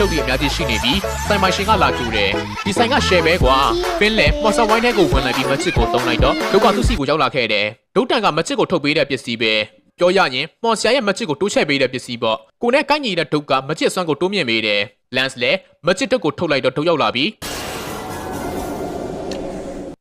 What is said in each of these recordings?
တုတ်တွေအများကြီးရှိနေပြီးဆိုင်မိုင်ရှင်ကလာကြိုတယ်ဒီဆိုင်က share ပဲကွာပင်းလဲမော်ဆာဝိုင်းထဲကိုဝင်လာပြီးမချစ်ကိုတုံးလိုက်တော့ဒုက္ခသူစီကိုရောက်လာခဲ့တယ်ဒုတ်တန်ကမချစ်ကိုထုတ်ပေးတဲ့ပစ္စည်းပဲပြောရရင်မော်ဆာရဲ့မချစ်ကိုတိုးချဲ့ပေးတဲ့ပစ္စည်းပေါ့ကိုနဲ့ကိုင်းညီတဲ့ဒုတ်ကမချစ်ဆွမ်းကိုတိုးမြင့်ပေးတယ်လန်စ်လဲမချစ်တုတ်ကိုထုတ်လိုက်တော့ဒုတ်ရောက်လာပြီး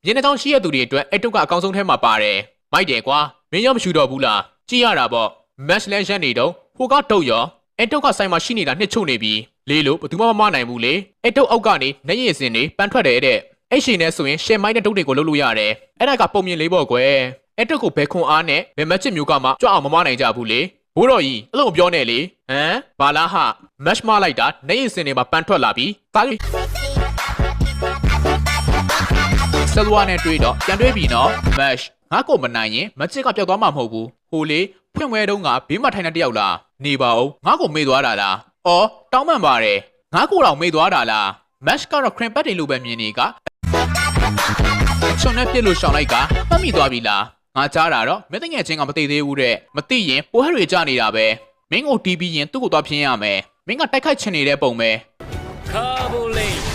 မြင်းနှောင်းရှိရသူတွေအတွက်အဲ့တုတ်ကအကောင်းဆုံးထဲမှာပါတယ်။မိုက်တယ်ကွာ။မင်းရောမရှိတော့ဘူးလား။ကြည့်ရတာပေါ့။ match လန်ရှန်နေတော့ဟိုကတုတ်ရောအဲ့တုတ်ကဆိုင်မှာရှိနေတာနှစ်ချုပ်နေပြီ။ လေးလို့ဘယ်သူမှမမနိုင်ဘူးလေ။အဲ့တုတ်အောက်ကနေနှရည်စင်တွေပန်းထွက်တယ်တဲ့။အဲ့ရှင်နဲ့ဆိုရင် share မိုင်းတဲ့တုတ်တွေကိုလုပ်လို့ရတယ်။အဲ့ဒါကပုံမြင်လေးပေါ့ကွယ်။အဲ့တုတ်ကိုဘယ်ခွန်အားနဲ့ဘယ်မက်ချစ်မျိုးကမှကြွအောင်မမနိုင်ကြဘူးလေ။ဘိုးတော်ကြီးအဲ့လိုမပြောနဲ့လေဟမ်ဘာလားဟာ match မလိုက်တာနှရည်စင်တွေမှာပန်းထွက်လာပြီးဒါလေးဆယ်လွားနဲ့တွေးတော့ပြန်တွေးပြီနော် match ငါကိုမနိုင်ရင်မချစ်ကပျောက်သွားမှာမဟုတ်ဘူးဟိုလေဖွင့်ဝဲတုန်းကဘေးမှာထိုင်တဲ့တယောက်လားနေပါဦးငါကိုမေ့သွားတာလား ဟောတောင်းပန်ပါတယ်ငါကိုယ်တော်မေ့သွားတာလားမက်ရှ်ကတော့ခရင်ပတ်တယ်လို့ပဲမြင်နေကချွန်နဲ့ပြစ်လို့ရှောင်လိုက်ကမှတ်မိသွားပြီလားငါကြားတာတော့မင်းတငယ်ချင်းကမသိသေးဘူးတဲ့မသိရင်ပိုဟက်တွေကြနေတာပဲမင်းကိုတီးပြီးရင်သူ့ကိုသွားဖြင်းရမယ်မင်းကတိုက်ခိုက်ချင်နေတဲ့ပုံပဲကာဘိုလိန်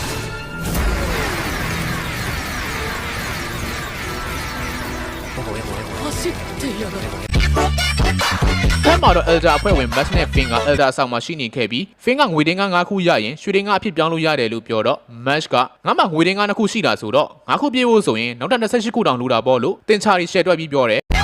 ဖက်မှာတော့ Elder အဖွဲ့ဝင် Max နဲ့ Fin က Elder ဆောင်မှာရှိနေခဲ့ပြီး Fin ကငွေတင်းက9ခုရရင်ရွှေတင်းကအဖြစ်ပြောင်းလို့ရတယ်လို့ပြောတော့ Max ကငါမှငွေတင်းက2ခုရှိတာဆိုတော့9ခုပြေးဖို့ဆိုရင်နောက်ထပ်28ခုတောင်လိုတာပေါ့လို့တင်ချာရီ share တွက်ပြီးပြောတယ်